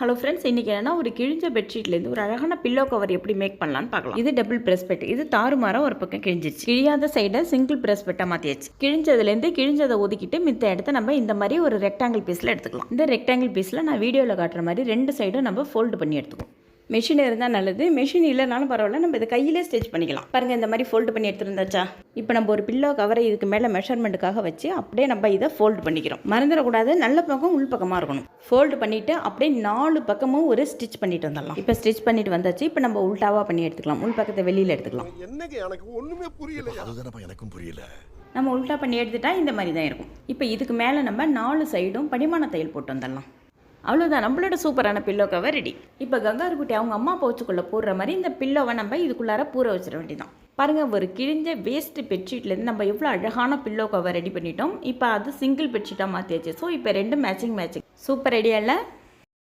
Hello friends இன்றைக்கி என்னன்னா ஒரு கிழிஞ்ச பெட்ஷீட்லேருந்து ஒரு அழகான பில்லோ கவர் எப்படி மேக் பண்ணலாம்னு பார்க்கலாம். இது டபுள் பிரஸ் பெட் இது தாறுமாறாக ஒரு பக்கம் கிழிஞ்சிச்சு கிழியாத சைடை சிங்கிள் பிரஸ் பெட்டாக மாற்றியாச்சு கிழிஞ்சதுலேருந்து கிழிஞ்சதை ஒதுக்கிட்டு மித்த இடத்த நம்ம இந்த மாதிரி ஒரு ரெக்டாங்கிள் பீஸில் எடுத்துக்கலாம். இந்த ரெக்டாங்கிள் பீஸில் நான் வீடியோவில் காட்டுற மாதிரி ரெண்டு சைடும் நம்ம ஃபோல்டு பண்ணி எடுத்துக்குவோம். மெஷின் இருந்தால் நல்லது. மெஷின் இல்லைனாலும் பரவாயில்ல. நம்ம இதை கையிலே ஸ்டிச் பண்ணிக்கலாம். பாருங்கள் இந்த மாதிரி ஃபோல்டு பண்ணி எடுத்துருந்தாச்சா? இப்போ நம்ம ஒரு பில்லோ கவரை இதுக்கு மேலே மெஷர்மெண்ட்டுக்காக வச்சு அப்படியே நம்ம இதை ஃபோல்டு பண்ணிக்கிறோம். மறந்துடக்கூடாது. நல்ல பக்கம் உள் பக்கமாக இருக்கணும். ஃபோல்டு பண்ணிவிட்டு அப்படியே நாலு பக்கமும் ஒரு ஸ்டிச் பண்ணிட்டு வந்துடலாம். இப்போ ஸ்டிச் பண்ணிட்டு வந்தாச்சு. இப்போ நம்ம உல்டாவாக பண்ணி எடுத்துக்கலாம். உள் பக்கத்தை வெளியில் எடுத்துக்கலாம். என்னங்க? எனக்கு ஒண்ணுமே புரியல அதுதானப்பா எனக்கும் புரியல. நம்ம உல்டா பண்ணி எடுத்துட்டா இந்த மாதிரி தான் இருக்கும். இப்போ இதுக்கு மேலே நம்ம நாலு சைடும் படிமான தையல் போட்டு வந்துடலாம். அவ்வளோதான் நம்மளோட சூப்பரான பில்லோ கவர் ரெடி இப்போ கங்காரு குட்டி அவங்க அம்மா பவுச்சுக்குள்ளே போடுற மாதிரி இந்த பில்லோவை நம்ம இதுக்குள்ளார பூர வச்சிட வேண்டியதான் பாருங்கள் ஒரு கிழிஞ்ச வேஸ்ட்டு பெட்ஷீட்லேருந்து நம்ம எவ்வளோ அழகான பில்லோ கவர் ரெடி பண்ணிட்டோம். இப்போ அது சிங்கிள் பெட்ஷீட்டாக மாற்றியாச்சு ஸோ இப்போ ரெண்டு மேட்சிங் மேட்சிங் சூப்பர் ஐடியா இல்லை